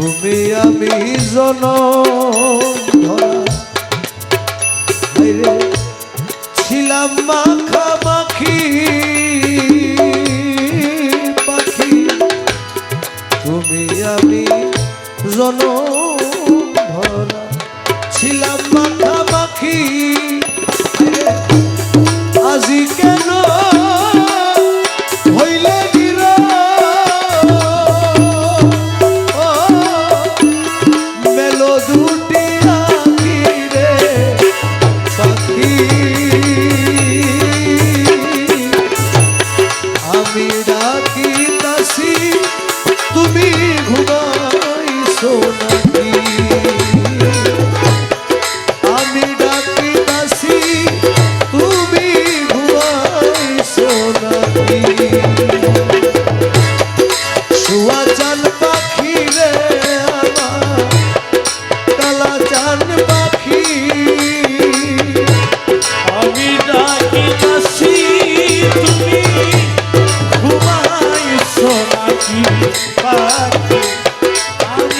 তুমি আমি জন ছিলাম মাখামাখি পাখি। তুমি আমি জন ভরা ছিলাম মাখামাখি। আজি কেন আমি ডাকি তাসি তুমি ঘুমাইছো নাকি? আমি পাখি রে আমার কালা চান পাখি পাখি। আমি